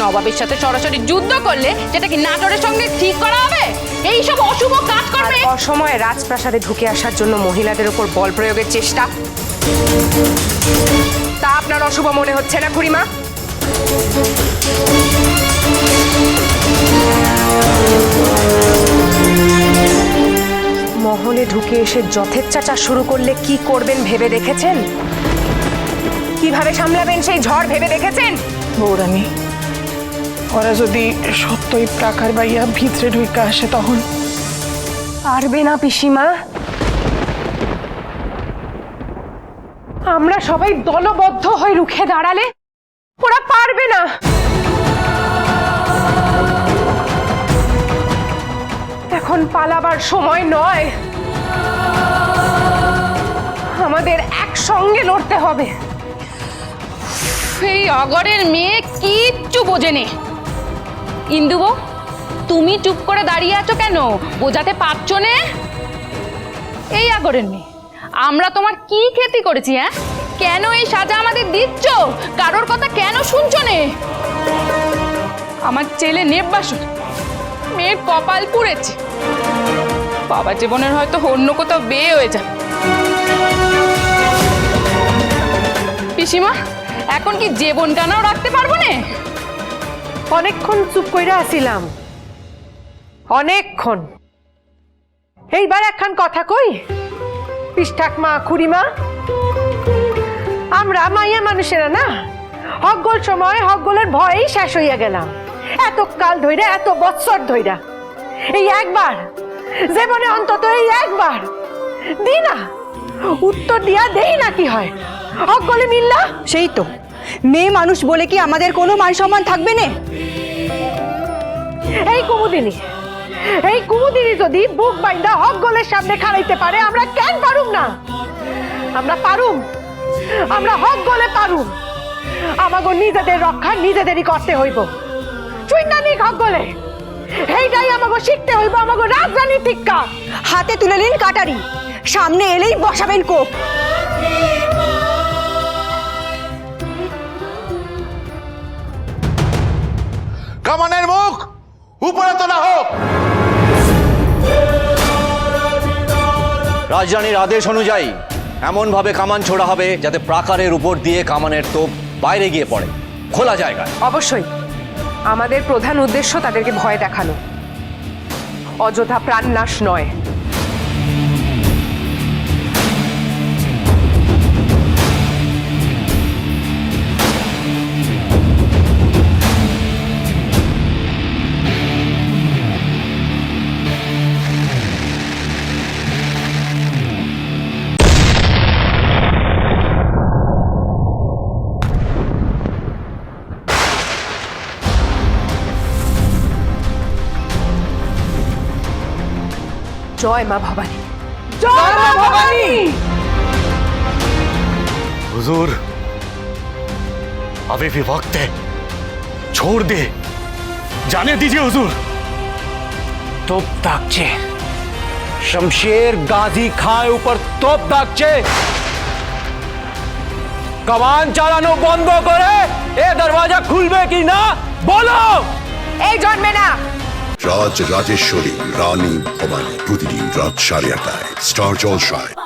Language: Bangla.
নবাবের সাথে সরাসরি যুদ্ধ করলে যেটা কি নাটোরের সঙ্গে ঠিক করা হবে? এই সব অশুভ কাজ করবে। অসময়ে রাজপ্রাসাদে ঢুকে আসার জন্য মহিলাদের উপর বল প্রয়োগের চেষ্টা। তা আপনার অশুভ মনে হচ্ছে না খুড়িমা? মহলে ঢুকে এসে যথেচ্ছা চাষ শুরু করলে কি করবেন ভেবে দেখেছেন? কীভাবে সামলাবেন সেই ঝড় ভেবে দেখেছেন? বৌরানী ওরা যদি সত্যই প্রাকার বাইয়া ভিতরে ঢুইকা আসে তখন? পারবে না পিসিমা। আমরা সবাই দলবদ্ধ হয়ে রুখে দাঁড়ালে ওরা পারবে না। এখন পালাবার সময় নয়। আমাদের একসঙ্গে লড়তে হবে। সেই অগরের মেয়ে কিচ্ছু বোঝেনি। ইন্দুবো তুমি চুপ করে দাঁড়িয়ে আছো কেন? বোঝাতে পারছ নে? এই আগরের মেয়ে, আমরা তোমার কি ক্ষতি করেছি হ্যাঁ? কেন এই সাজা আমাদের দিচ্ছ? কারোর কথা কেন শুনছো নে? আমার ছেলে নেববাসন মেয়ের কপাল পুড়েছে। বাবা জীবনের হয়তো অন্য কোথাও বিয়ে হয়ে যাবে। পিসিমা, এখন কি জীবন কানাও রাখতে পারব না? অনেকক্ষণ চুপ কইরা আসিলাম। অনেকক্ষণ। এইবার একখান কথা কই? পিষ্ঠাক মা খুড়িমা আমরা মাইয়া মানুষেরা না? হকগোল সময় হকগোলের ভয়েই শেষ হইয়া গেলাম। এত কাল ধইরা, এত বৎসর ধইরা। এই একবার জীবনে অন্তত এই একবার, দি না। উত্তর দিয়া দেই না কি হয়। হকগোলে মিললা? সেই তো। মেয়ে মানুষ বলে কি আমাদের কোনো মান সম্মান থাকবে না? এই কুমুদিনী এই কুমুদিনী যদি বুক বাইন্দা হক গোলের সামনে খাড়াইতে পারে আমরা কেন পারুম না? আমরা পারুম। আমরা হক গোলে পারুম। আমাগো নিজেদের রক্ষা নিজেদেরই করতে হইব। চুইন্দানিক হক গোলে এইটাই আমাগো শিখতে হইব আমাগো রাজধানী টিক্কা হাতে তুলে নিন কাটারি সামনে এলেই বসাবেন কোপ। কামানের মুখ! উপরে তোলা হোক। রাজধানীর আদেশ অনুযায়ী এমনভাবে কামান ছোড়া হবে যাতে প্রাকারের উপর দিয়ে কামানের তোপ বাইরে গিয়ে পড়ে। খোলা জায়গায়। অবশ্যই। আমাদের প্রধান উদ্দেশ্য তাদেরকে ভয় দেখানো। অযথা প্রাণ নাশ নয়। জয় মা ভবানী জয় মা ভবানী हुजूर अभी भी वक्त है छोड़ दे जाने दीजिए हुजूर তোপ দাগছে শমশের গাজী খায় উপর তোপ দাগছে কামান চালানো বন্ধ করে এ দরওয়াজা খুলবে কি না বলো এই জন্মে না রাজ রাজেশ্বরী রানী ভবানী প্রতিদিন রাত সাড়ে আটটায়। স্টার জলসায়।